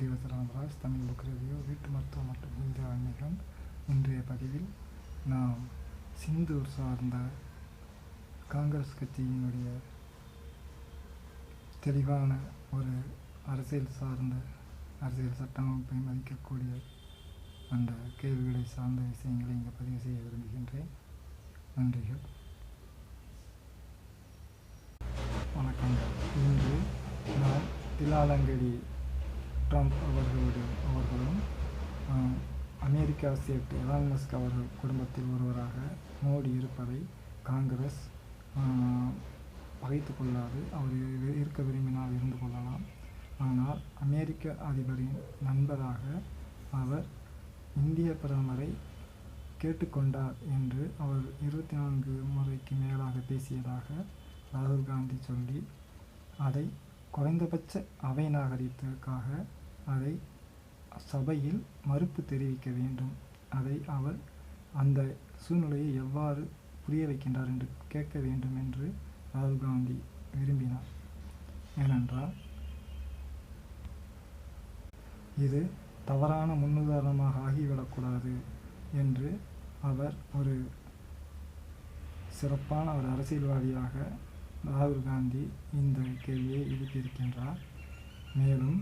தேவசராமராஜ் Tamil book review வீட்டு மருத்துவம் மற்றும் இந்திய ஆன்மீகம் இன்றைய பதிவில் நாம் சிந்தூர் சார்ந்த காங்கிரஸ் கட்சியினுடைய தெளிவான ஒரு அரசியல் சார்ந்த அரசியல் சட்டமைப்பை மதிக்கக்கூடிய அந்த கேள்விகளை சார்ந்த விஷயங்களை இங்கே பதிவு செய்ய விரும்புகின்றேன். நன்றிகள். வணக்கங்கள் இன்று நாம் திலாலங்கடி ட்ரம்ப் அவர்களுடைய அவர்களும் அமெரிக்க அரசியல் எலான் மஸ்க் அவர்கள் குடும்பத்தில் ஒருவராக மோடி இருப்பதை காங்கிரஸ் பகைத்து கொள்ளாது. அவர் இருக்க விரும்பினால் இருந்து கொள்ளலாம். ஆனால் அமெரிக்க அதிபரின் நண்பராக அவர் இந்திய பிரதமரை கேட்டுக்கொண்டார் என்று அவர் இருபத்தி நான்கு முறைக்கு மேலாக பேசியதாக ராகுல் காந்தி சொல்லி அதை குறைந்தபட்ச அவை நாகரிகத்திற்காக அதை சபையில் மறுப்பு தெரிவிக்க வேண்டும். அதை அவர் அந்த சூழ்நிலையை எவ்வாறு புரிய வைக்கின்றார் என்று கேட்க வேண்டும் என்று ராகுல் காந்தி விரும்பினார். ஏனென்றால் இது தவறான முன்னுதாரணமாக ஆகிவிடக்கூடாது என்று அவர் ஒரு சிறப்பான ஒரு அரசியல்வாதியாக ராகுல் காந்தி இந்த கேள்வியை எழுப்பியிருக்கின்றார். மேலும்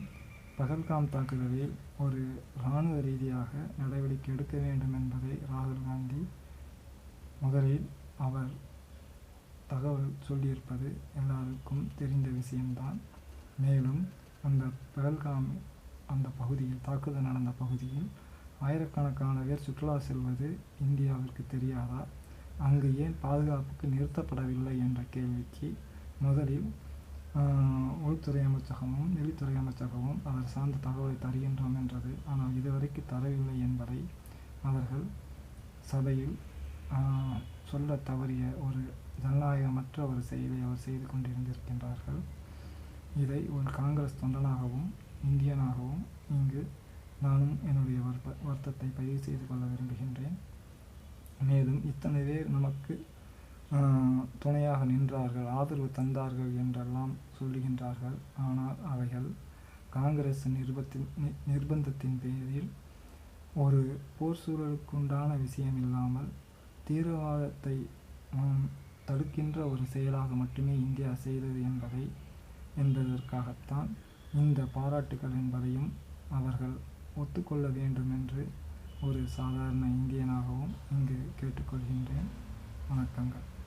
பகல்காம் தாக்குதலில் ஒரு இராணுவ ரீதியாக நடவடிக்கை எடுக்க வேண்டும் என்பதை ராகுல் காந்தி முதலில் அவர் தகவல் சொல்லியிருப்பது எல்லாருக்கும் தெரிந்த விஷயம்தான். மேலும் அந்த பகல்காம் அந்த பகுதியில் தாக்குதல் நடந்த பகுதியில் ஆயிரக்கணக்கான பேர் சுற்றுலா செல்வது இந்தியாவிற்கு தெரியாதா? அங்கு ஏன் பாதுகாப்புக்கு நிறுத்தப்படவில்லை என்ற கேள்விக்கு முதலில் உள்துறை அமைச்சகமும் வெளித்துறை அமைச்சகமும் அவர் சார்ந்த தகவலை தருகின்றோம் என்றது. ஆனால் இதுவரைக்கு தரவில்லை என்பதை அவர்கள் சபையில் சொல்ல தவறிய ஒரு ஜனநாயகமற்ற ஒரு செயலை அவர் செய்து கொண்டிருந்திருக்கின்றார்கள். இதை ஒரு காங்கிரஸ் தொண்டனாகவும் இந்தியனாகவும் இங்கு நானும் என்னுடைய வருத்த வருத்தத்தை பதிவு செய்து கொள்ள விரும்புகின்றேன். மேலும் இத்தனை பேர் நமக்கு துணையாக நின்றார்கள் ஆதரவு தந்தார்கள் என்றெல்லாம் சொல்லுகின்றார்கள். ஆனால் அவைகள் காங்கிரஸ் நிர்பத்தின் நி- நிர்பந்தத்தின் பேரில் ஒரு போர் சூழலுக்குண்டான விஷயம் இல்லாமல் தீவிரவாதத்தை தடுக்கின்ற ஒரு செயலாக மட்டுமே இந்தியா செய்தது என்பதை என்பதற்காகத்தான் இந்த பாராட்டுகள் என்பதையும் அவர்கள் ஒத்துக்கொள்ள வேண்டும் என்று ஒரு சாதாரண இந்தியனாகவும் இங்கு கேட்டுக்கொள்கின்றேன். வணக்கங்கள்.